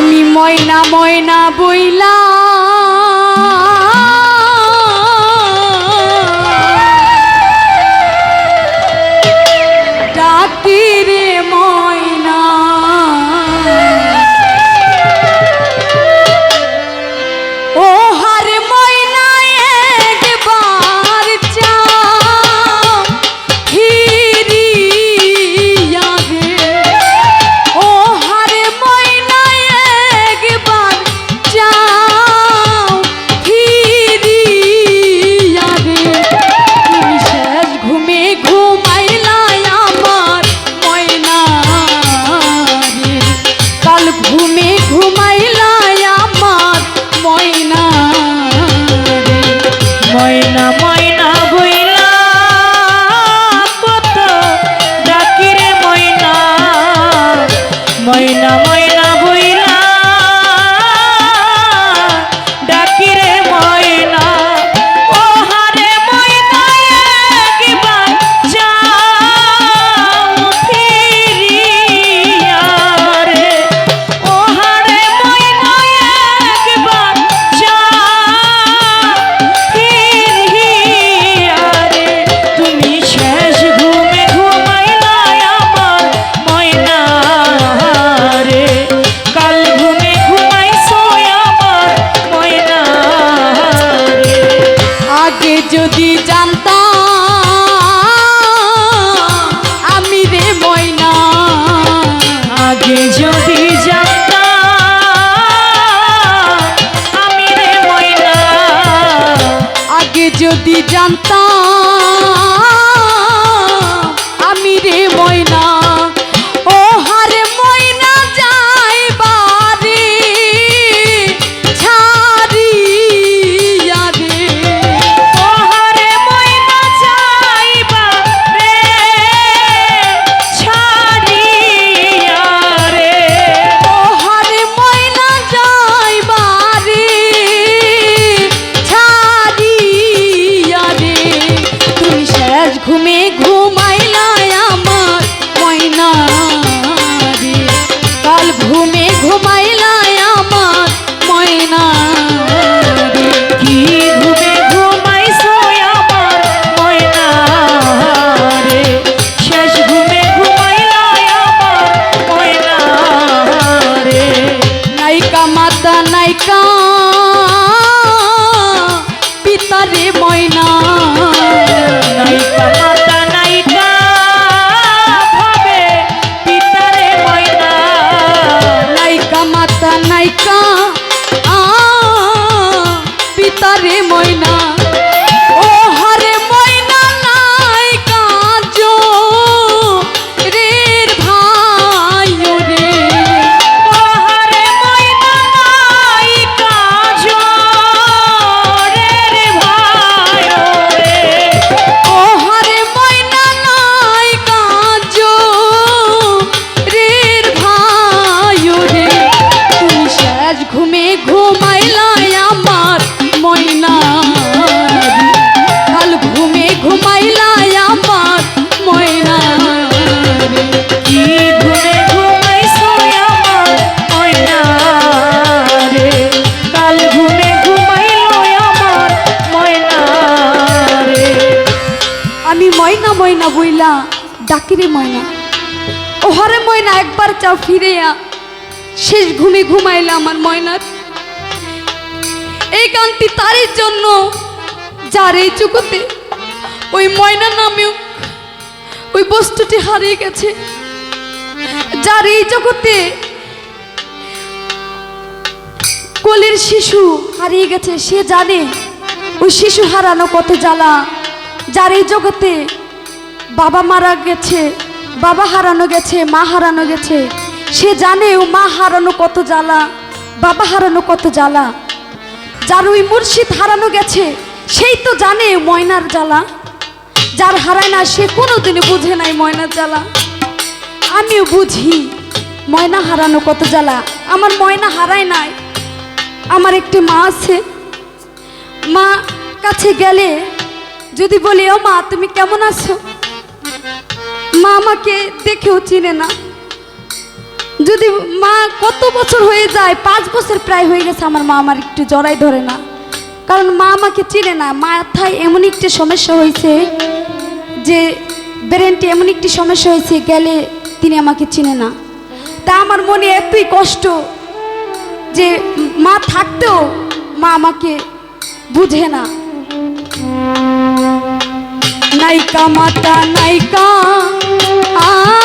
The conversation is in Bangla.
আমি ময়না ময়না বইলা নাইকা মাতা ঘুমে আমার ময়না। কাল ঘুমে ঘুমাইলাই আমার ময়না। কি ঘুমে ঘুমাইছো আমার ময়না রে কাল ঘুমে ঘুমাইলো আমার ময়না রে আমি ময়না ময়না বইলা ডাকিরে ময়না ও হরে ময়না একবার চাও ফিরে আ শেষ ঘুমে ঘুমাইলা আমার ময়নার এই গানটি তারই জন্য যার এই জগতে ওই ময়না নামেও ওই বস্তুটি হারিয়ে গেছে। যার এই জগতে কোলের শিশু হারিয়ে গেছে, সে জানে ওই শিশু হারানো কত জ্বালা। যার এই জগতে বাবা মারা গেছে, বাবা হারানো গেছে, মা হারানো গেছে, সে জানে ও মা হারানো কত জ্বালা, বাবা হারানো কত জ্বালা। যার ওই মুর্শিদ হারানো গেছে, সেই তো জানে ময়নার জ্বালা। যার হারায় না, সে কোনোদিনই বুঝে নাই ময়নার জ্বালা। আমিও বুঝি, ময়না হারানো কত জ্বালা। আমার ময়না হারায় নাই। আমার একটি মা আছে। মা কাছে গেলে যদি বলি, ও মা, তুমি কেমন আছো? মা আমাকে দেখেও চিনে না। যদি মা কত বছর হয়ে যায়, পাঁচ বছর প্রায় হয়ে গেছে, আমার মা আমার একটু জড়াই ধরে না। কারণ মা আমাকে চিনে না, মাথায় এমন একটি সমস্যা হয়েছে যে ব্রেনটি এমন একটি সমস্যা হয়েছে, গেলে তিনি আমাকে চিনে না। তা আমার মনে এতই কষ্ট যে, মা থাকতেও মা আমাকে বুঝে না। নাইকা মাতা নাইকা আ